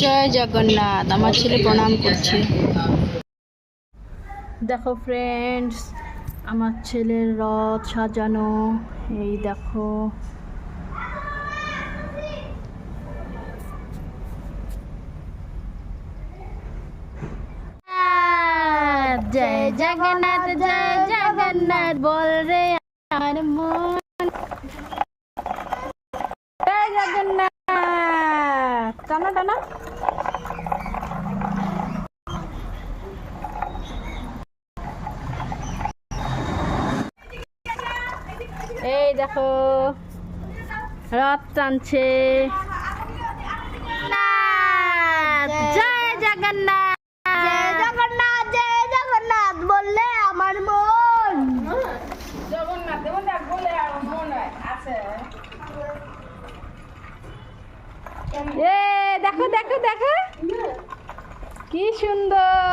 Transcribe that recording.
জয় জগন্নাথ আমার ছেলে প্রণাম করছে। দেখো ফ্রেন্ডস আমার ছেলের রথ সাজানো এই দেখো। জয় জগন্নাথ জয় জগন্নাথ বল রে আমার মন জয় জগন্নাথ এই দেখো রথ টানছে। জয় জগন্নাথ। জয় জগন্নাথ জয় জগন্নাথ বললে আমার মন। এ দেখো দেখো দেখো। কি সুন্দর।